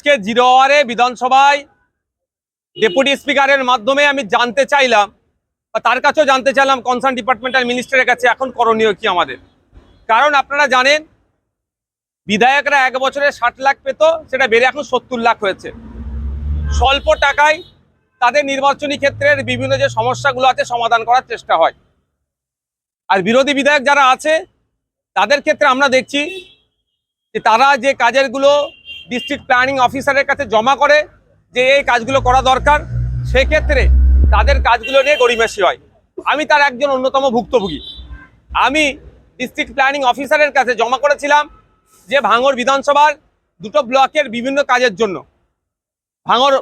আজকে জিরো আওয়ারে বিধানসভায় ডেপুটি স্পিকারের মাধ্যমে আমি জানতে চাইলাম, বা তার কাছেও জানতে চাইলাম কনসার্ন ডিপার্টমেন্টাল মিনিস্টারের কাছে এখন করণীয় কি আমাদের। কারণ আপনারা জানেন, বিধায়করা এক বছরে ষাট লাখ পেত, সেটা বেড়ে এখন সত্তর লাখ হয়েছে। স্বল্প টাকায় তাদের নির্বাচনী ক্ষেত্রের বিভিন্ন যে সমস্যাগুলো আছে, সমাধান করার চেষ্টা হয়। আর বিরোধী বিধায়ক যারা আছে, তাদের ক্ষেত্রে আমরা দেখছি যে তারা যে কাজেরগুলো ডিস্ট্রিক্ট প্ল্যানিং অফিসারের কাছে জমা করে যে এই কাজগুলো করা দরকার, সেক্ষেত্রে তাদের কাজগুলো নিয়ে গরিমেশি হয়। আমি তার একজন অন্যতম ভুক্তভোগী। আমি ডিস্ট্রিক্ট প্ল্যানিং অফিসারের কাছে জমা করেছিলাম যে ভাঙর বিধানসভার দুটো ব্লকের বিভিন্ন কাজের জন্য। ভাঙর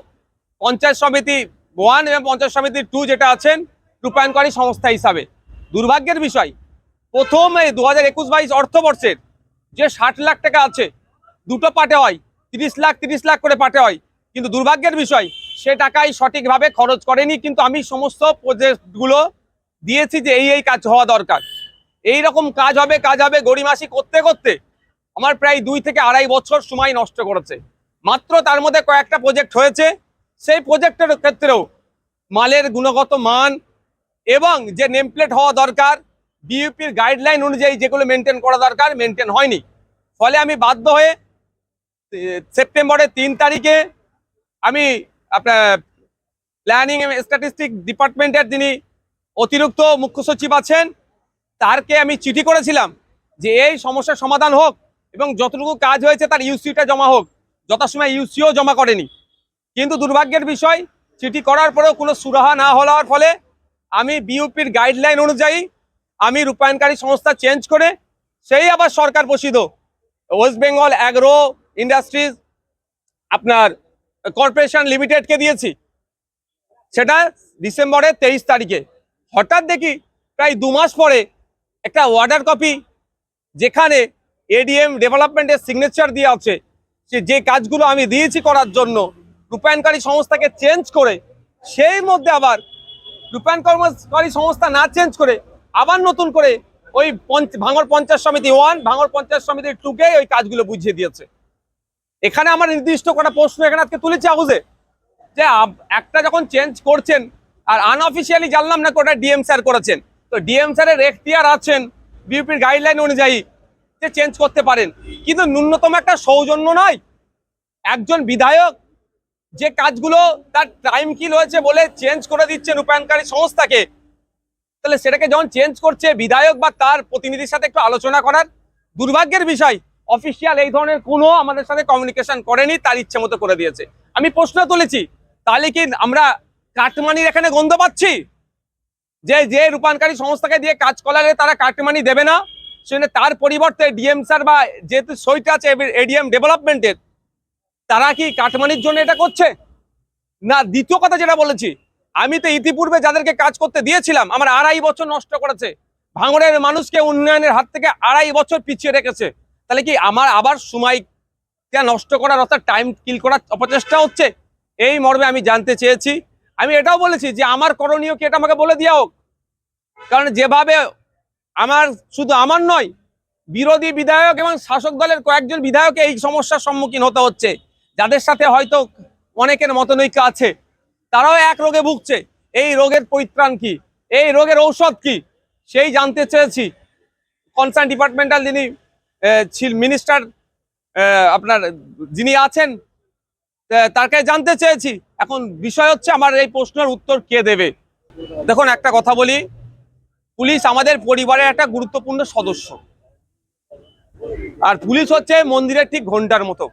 পঞ্চায়েত সমিতি ওয়ান এবং পঞ্চায়েত সমিতি টু যেটা আছেন, রূপায়ণকারী সংস্থা হিসাবে। দুর্ভাগ্যের বিষয়, প্রথম দু হাজার একুশ বাইশ অর্থবর্ষের যে ষাট লাখ টাকা আছে, দুটো পাটে হয়। তিরিশ লাখ তিরিশ লাখ করে পাটে হয়। কিন্তু দুর্ভাগ্যের বিষয়, সে টাকাই সঠিকভাবে খরচ করেনি, কিন্তু আমি সমস্ত প্রজেক্টগুলো দিয়েছি যে এই এই কাজ হওয়া দরকার। এই রকম কাজ হবে কাজ হবে গড়িমাসি করতে করতে আমার প্রায় দুই থেকে আড়াই বছর সময় নষ্ট করেছে। মাত্র তার মধ্যে কয়েকটা প্রজেক্ট হয়েছে। সেই প্রজেক্টের ক্ষেত্রেও মালের গুণগত মান এবং যে নেমপ্লেট হওয়া দরকার বিইউপির গাইডলাইন অনুযায়ী যেগুলো মেনটেন করা দরকার মেনটেন হয়নি। ফলে আমি বাধ্য হয়ে সেপ্টেম্বরের তিন তারিখে আমি আপনার প্ল্যানিং এবং স্ট্যাটিস্টিক ডিপার্টমেন্টের যিনি অতিরিক্ত মুখ্য সচিব আছেন, তারকে আমি চিঠি করেছিলাম যে এই সমস্যার সমাধান হোক এবং যতটুকু কাজ হয়েছে তার ইউসিটা জমা হোক। যথাসময় ইউসিও জমা করেনি। কিন্তু দুর্ভাগ্যের বিষয়, চিঠি করার পরেও কোনো সুরাহা না হওয়ার ফলে আমি বিউপির গাইডলাইন অনুযায়ী আমি রূপায়ণকারী সংস্থা চেঞ্জ করে, সেই আবার সরকার পোষিত ওয়েস্ট বেঙ্গল অ্যাগ্রো ইন্ডাস্ট্রিজ আপনার কর্পোরেশন লিমিটেডকে দিয়েছি। সেটা ডিসেম্বরের তেইশ তারিখে। হঠাৎ দেখি প্রায় দু মাস পরে একটা অর্ডার কপি যেখানে এডিএম ডেভেলপমেন্টের সিগনেচার দিয়ে আছে। সে যে কাজগুলো আমি দিয়েছি করার জন্য রূপায়ণকারী সংস্থাকে চেঞ্জ করে, সেই মধ্যে আবার রূপায়ণ কর্মকারী সংস্থা না চেঞ্জ করে আবার নতুন করে ওই পঞ্চ- ভাঙর পঞ্চায়েত সমিতি ওয়ান ভাঙর পঞ্চায়েত সমিতি টুকে ওই কাজগুলো বুঝিয়ে দিয়েছে। এখানে আমার নির্দিষ্ট কটা প্রশ্ন এখানে আজকে তুলেছে হাউসে যে একটা যখন চেঞ্জ করছেন, আর আনঅফিসিয়ালি জানলাম না কোটা ডিএম স্যার করেছেন। তো ডিএম স্যারের এখতিয়ার আছেন বিউপির গাইডলাইন অনুযায়ী যে চেঞ্জ করতে পারেন। কিন্তু ন্যূনতম একটা সৌজন্য নয়। একজন বিধায়ক যে কাজগুলো তার টাইম কিল হয়েছে বলে চেঞ্জ করে দিচ্ছেন রূপায়ণকারী সংস্থাকে, তাহলে সেটাকে যখন চেঞ্জ করছে বিধায়ক বা তার প্রতিনিধির সাথে একটু আলোচনা করার দুর্ভাগ্যের বিষয় অফিসিয়াল এই ধরনের কোনো আমাদের সাথে কমিউনিকেশন করেনি, তার ইচ্ছে মতো করে দিয়েছে। আমি প্রশ্ন তুলেছি, তাহলে কি আমরা কাটমানির এখানে গন্ধ পাচ্ছি? যে যে রূপায়ণকারী সংস্থাকে দিয়ে কাজ করালে তারা কাটমানি দেবে না? সেখানে তার পরিবর্তে ডিএম স্যার বা যেহেতু সইটা আছে এডিএম ডেভেলপমেন্টের তারা কি কাটমানির জন্য এটা করছে? না, দ্বিতীয় কথা যেটা বলেছি, আমি তো ইতিপূর্বে যাদেরকে কাজ করতে দিয়েছিলাম, আমার আড়াই বছর নষ্ট করেছে। ভাঙড়ের মানুষকে উন্নয়নের হাত থেকে আড়াই বছর পিছিয়ে রেখেছে। তাহলে কি আমার আবার সময়টা নষ্ট করার অর্থাৎ টাইম কিল করার অপচেষ্টা হচ্ছে? এই মর্মে আমি জানতে চেয়েছি। আমি এটাও বলেছি যে আমার করণীয় কি এটা আমাকে বলে দেওয়া হোক। কারণ যেভাবে আমার, শুধু আমার নয়, বিরোধী বিধায়ক এবং শাসক দলের কয়েকজন বিধায়ক এই সমস্যার সম্মুখীন হতে হচ্ছে। যাদের সাথে হয়তো অনেকের মতনৈক্য আছে, তারাও এক রোগে ভুগছে। এই রোগের পরিত্রাণ কি? এই রোগের ঔষধ কি? সেই জানতে চেয়েছি। কনসার্ন ডিপার্টমেন্টাল যিনি মিনিস্টার আপনার যিনি আছেন তার কাছে জানতে চেয়েছি। এখন বিষয় হচ্ছে আমার এই প্রশ্নের উত্তর কে দেবে? দেখুন, একটা কথা বলি, পুলিশ আমাদের পরিবারের একটা গুরুত্বপূর্ণ সদস্য। আর পুলিশ হচ্ছে মন্দিরের ঠিক ঘণ্টার মতো।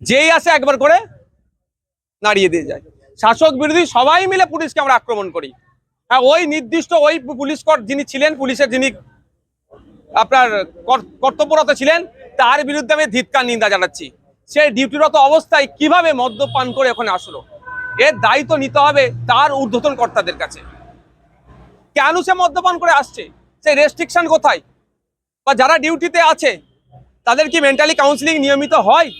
যেই আসে একবার করে নাড়িয়ে দিয়ে যায়। শাসক বিরোধী সবাই মিলে পুলিশকে আমরা আক্রমণ করি। হ্যাঁ ওই নির্দিষ্ট ওই পুলিশ যিনি ছিলেন, পুলিশের যিনি আপনার কর- কর্তব্যরত ছিলেন, তার বিরুদ্ধে আমি ধিৎকার নিন্দা জানাচ্ছি। সে ডিউটিরত অবস্থায় কীভাবে মদ্যপান করে ওখানে আসলো? এর দায়িত্ব নিতে হবে তার ঊর্ধ্বতন কর্তাদের কাছে। কেন সে মদ্যপান করে আসছে? সেই রেস্ট্রিকশন কোথায়? বা যারা ডিউটিতে আছে, তাদের কি মেন্টালি কাউন্সিলিং নিয়মিত হয়?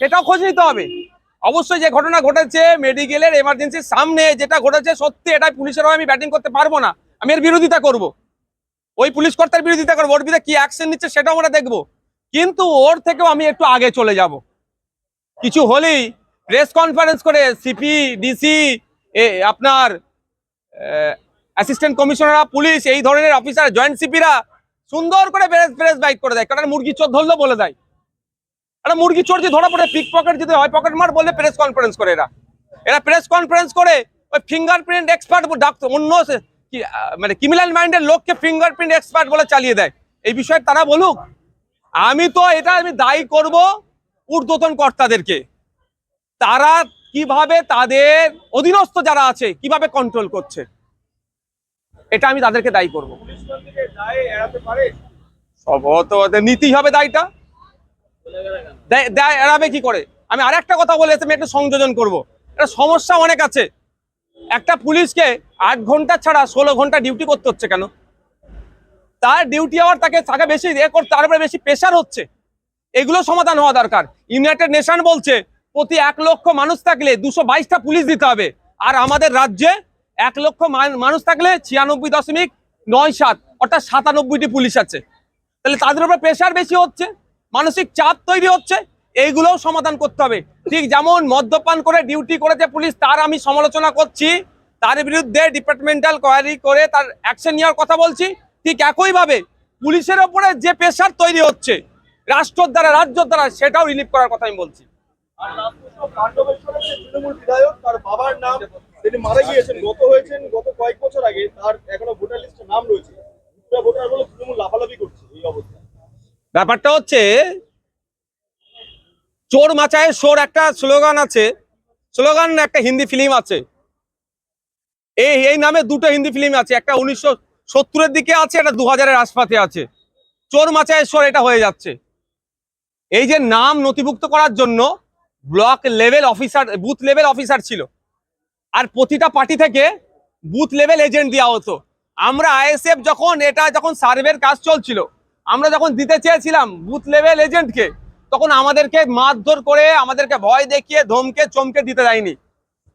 এটাও খোঁজ নিতে হবে। অবশ্যই যে ঘটনা ঘটেছে মেডিকেলের এমার্জেন্সির সামনে যেটা ঘটেছে, সত্যি এটা পুলিশের আমি ব্যাটিং করতে পারব না। আমি এর বিরোধিতা করব। ওই পুলিশ কর্তার বিরোধিতা করব ওর বিরুদ্ধে কি অ্যাকশন নিচ্ছে সেটাও আমরা দেখব। কিন্তু ওর থেকেও আমি একটু আগে চলে যাব। কিছু হলেই প্রেস কনফারেন্স করে সিপি ডিসি এ, আপনার অ্যাসিস্ট্যান্ট কমিশনার পুলিশ, এই ধরনের অফিসার জয়েন্ট সিপিরা সুন্দর করে প্রেস প্রেস বাইক করে দেয়। কারণ মুরগি চোর ধরলেও বলে দেয়। একটা মুরগি চোর যদি ধরা পড়ে পিক পকেট যদি হয় পকেট মার বললে প্রেস কনফারেন্স করে এরা। এরা প্রেস কনফারেন্স করে, ওই ফিঙ্গারপ্রিন্ট এক্সপার্ট ডাক্তার অন্য মানে ক্রিমিনাল মাইন্ডের লোককে ফিঙ্গারপ্রিন্ট এক্সপার্ট বলে চালিয়ে দেয়। এই বিষয়ে তারা বলুক, আমি তো এটা আমি দায়ী করব ঊর্ধ্বতন কর্তাদেরকে। তারা কীভাবে তাদের অধীনস্থ যারা আছে, কীভাবে কন্ট্রোল করছে? এটা আমি তাদেরকে দায়ী করব। সম্ভবত নিতেই হবে দায়টা। দায় দায়, এড়াবে কি করে? আমি আর একটা কথা বলে একটু সংযোজন করব। এটা সমস্যা অনেক আছে। একটা পুলিশকে আট ঘণ্টা ছাড়া ষোলো ঘণ্টা ডিউটি করতে হচ্ছে কেন? তার ডিউটি আওয়ার তাকে তাকে বেশি এ করতে তার উপরে বেশি প্রেশার হচ্ছে। এগুলো সমাধান হওয়া দরকার। ইউনাইটেড নেশন বলছে, প্রতি এক লক্ষ মানুষ থাকলে দুশো বাইশটা পুলিশ দিতে হবে। আর আমাদের রাজ্যে এক লক্ষ মান- মানুষ থাকলে ছিয়ানব্বই দশমিক নয় সাত, অর্থাৎ সাতানব্বইটি পুলিশ আছে। তাহলে তাদের উপরে প্রেশার বেশি হচ্ছে, মানসিক চাপ তৈরি হচ্ছে এইগুলোও সমাধান করতে হবে। ঠিক যেমন মদ্যপান করে ডিউটি করেছে পুলিশ তার আমি সমালোচনা করছি। তার বিরুদ্ধে ডিপার্টমেন্টাল কোয়ারি করে তার অ্যাকশন নেওয়ার কথা বলছি। ঠিক একইভাবে পুলিশের ওপরে যে প্রেশার তৈরি হচ্ছে রাষ্ট্রের দ্বারা রাজ্যের দ্বারা সেটাও রিলিভ করার কথা আমি বলছি। ব্যাপারটা হচ্ছে চোর মাচায় সোর একটা স্লোগান আছে। স্লোগান একটা হিন্দি ফিল্ম আছে। এই এই নামে দুটো হিন্দি ফিল্ম আছে। একটা উনিশশো সত্তরের দিকে আছে, একটা দু হাজারের আশপাশে আছে। চোর মাচায় সোর এটা হয়ে যাচ্ছে। এই যে নাম নথিভুক্ত করার জন্য block level officer, booth level officer ছিল। আর প্রতিটা পার্টি থেকে বুথ লেভেল এজেন্ট দেওয়া হতো। আমরা আইএসএফ যখন, এটা যখন সার্ভের কাজ চলছিল, আমরা যখন দিতে চেয়েছিলাম বুথ লেভেল এজেন্টকে তখন আমাদেরকে মারধর করে আমাদেরকে ভয় দেখিয়ে ধমকে চমকে দিতে দেয়নি।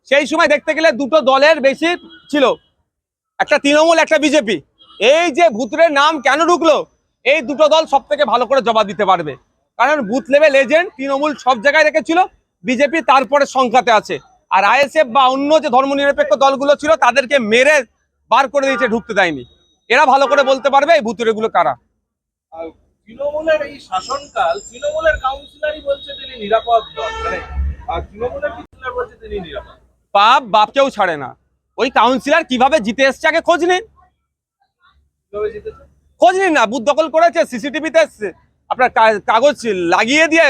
সেই সময় দেখতে গেলে দুটো দলের বেশি ছিল। একটা তৃণমূল, একটা বিজেপি। এই যে ভূতের নাম কেন ঢুকলো? এই দুটো দল সব থেকে ভালো করে জবাব দিতে পারবে। কারণ বুথ লেভেল এজেন্ট তৃণমূল সব জায়গায় রেখেছিল, বিজেপি তারপরে সংখ্যাতে আছে। আর আইএসএফ বা অন্য যে ধর্মনিরপেক্ষ দলগুলো ছিল, তাদেরকে মেরে বার করে দিয়েছে, ঢুকতে দেয়নি। এরা ভালো করে বলতে পারবে এই ভুতুরেগুলো কারা। তৃণমূলের এই শাসনকাল তৃণমূলের কাউন্সিলরই বলছে তিনি নিরাপদ মানে তৃণমূলের কাউন্সিলর বলছে তিনি নিরাপদ। পাপ বাপকেও ছাড়ে না। ওই কাউন্সিলর কীভাবে জিতে এসছে আগে খোঁজ নিন। খোঁজ নিন না বুথ দখল করেছে সিসিটিভিতে আপনার কাগজ লাগিয়ে দিয়ে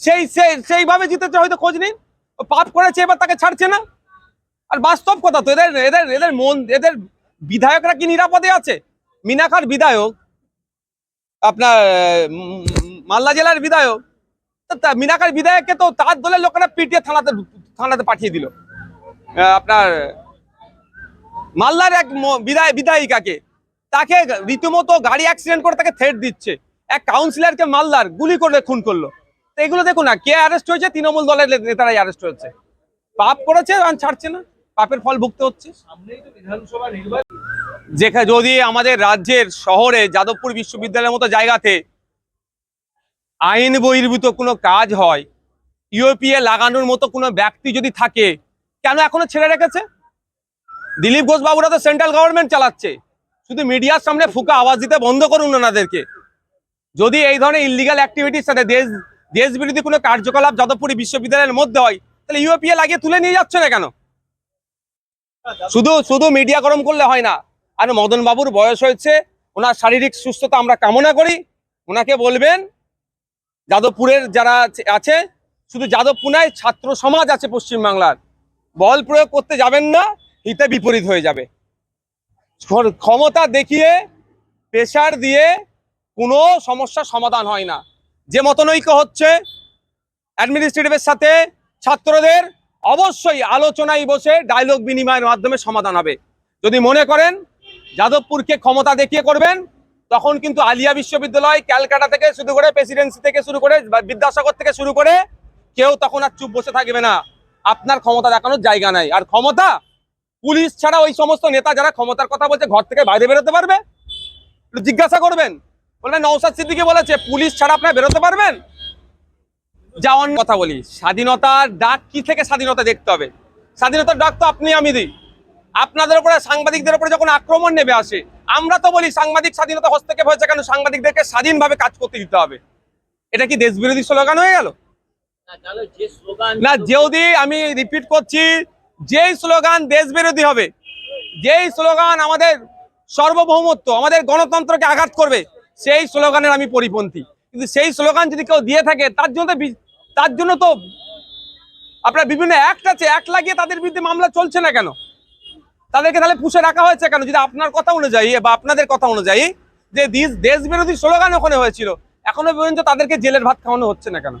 সেই সেই সেইভাবে জিতেছে হয়তো খোঁজ নিন। পাপ করেছে এবার তাকে ছাড়ছে না। আর বাস্তব কথা তো এদের এদের এদের মন এদের বিধায়করা কি নিরাপদে আছে? মিনাখার বিধায়ক আপনার মালদা জেলার বিধায়ক। মিনাখার বিধায়ককে তো তার দলের লোকেরা পিটিয়ে থানাতে থানাতে পাঠিয়ে দিল। আপনার, মালদার এক বিধায় বিধায়িকাকে। তাকে রীতিমতো গাড়ি অ্যাক্সিডেন্ট করে তাকে থ্রেট দিচ্ছে। এক কাউন্সিলরকে মালদার গুলি করে খুন করল। তো এগুলো দেখুন না, কে অ্যারেস্ট হয়েছে? তৃণমূল দলের নেতারাই অ্যারেস্ট হয়েছে। পাপ করেছে, আর ছাড়ছে না। পাপের ফল ভুগতে হচ্ছে। সামনেই তো বিধানসভা নির্বাচন। যেখানে যদি আমাদের রাজ্যের শহরে যাদবপুর বিশ্ববিদ্যালয়ের মতো জায়গাতে আইন বহির্ভূত কোনো কাজ হয়, ইউপিএ লাগানোর মতো কোনো ব্যক্তি যদি থাকে, কেন এখনও ছেড়ে রেখেছে? দিলীপ ঘোষ বাবুরা তো সেন্ট্রাল গভর্নমেন্ট চালাচ্ছে। শুধু মিডিয়ার সামনে ফুকা আওয়াজ দিতে বন্ধ করুন ওনাদেরকে। যদি এই ধরনের ইলিগাল অ্যাক্টিভিটির সাথে দেশ দেশ বিরোধী কোনো কার্যকলাপ যাদবপুর বিশ্ববিদ্যালয়ের মধ্যে হয়, তাহলে ইউপিএ লাগিয়ে তুলে নিয়ে যাচ্ছে না কেন? শুধু শুধু মিডিয়া গরম করলে হয় না। আর মদনবাবুর বয়স হয়েছে, ওনার শারীরিক সুস্থতা আমরা কামনা করি। ওনাকে বলবেন, যাদবপুরের যারা আছে- শুধু যাদবপুর নয়, ছাত্র সমাজ আছে পশ্চিমবাংলার। বল প্রয়োগ করতে যাবেন না, হিতে বিপরীত হয়ে যাবে। ক্ষমতা দেখিয়ে প্রেশার দিয়ে কোনো সমস্যার সমাধান হয় না। যে মতনৈক্য হচ্ছে অ্যাডমিনিস্ট্রেটিভের সাথে ছাত্রদের অবশ্যই আলোচনায় বসে ডায়লগ বিনিময়ের মাধ্যমে সমাধান হবে। যদি মনে করেন যাদবপুরকে ক্ষমতা দেখিয়ে করবেন, তখন কিন্তু আলিয়া বিশ্ববিদ্যালয় ক্যালকাটা থেকে শুরু করে প্রেসিডেন্সি থেকে শুরু করে বিদ্যাসাগর থেকে শুরু করে কেউ তখন আর চুপ বসে থাকবে না। আপনার ক্ষমতা দেখানোর জায়গা নাই। আর ক্ষমতা পুলিশ ছাড়া ওই সমস্ত নেতা যারা ক্ষমতার কথা বলছে ঘর থেকে বাইরে বেরোতে পারবে? জিজ্ঞাসা করবেন। বললেন নৌসাদ সিদ্দিকি বলেছে, পুলিশ ছাড়া আপনারা বেরোতে পারবেন? যাওয়ার কথা বলি। স্বাধীনতার ডাক কি থেকে স্বাধীনতা দেখতে হবে? স্বাধীনতার ডাক তো আপনি আমি দিই। আপনাদের উপরে সাংবাদিকদের উপরে যখন আক্রমণ নেমে আসে আমরা তো বলি সাংবাদিক স্বাধীনতা হস্তক্ষেপ হয়েছে কেন? সাংবাদিকদেরকে স্বাধীনভাবে কাজ করতে দিতে হবে। এটা কি দেশ বিরোধী স্লোগান হয়ে গেল? না যদি আমি রিপিট করছি যেই স্লোগান দেশ বিরোধী হবে যেই স্লোগান আমাদের সার্বভৌমত্ব আমাদের গণতন্ত্রকে আঘাত করবে সেই স্লোগানের আমি পরিপন্থী। কিন্তু সেই স্লোগান যদি কেউ দিয়ে থাকে তার জন্য তার জন্য তো আপনার বিভিন্ন অ্যাক্ট আছে অ্যাক্ট লাগিয়ে তাদের বিরুদ্ধে মামলা চলছে না কেন? তাদেরকে তাহলে পুষে রাখা হয়েছে কেন? যদি আপনার কথা অনুযায়ী বা আপনাদের কথা অনুযায়ী যে দেশ বিরোধী স্লোগান ওখানে হয়েছিল, এখনও পর্যন্ত তাদেরকে জেলের ভাত খাওয়ানো হচ্ছে না কেন?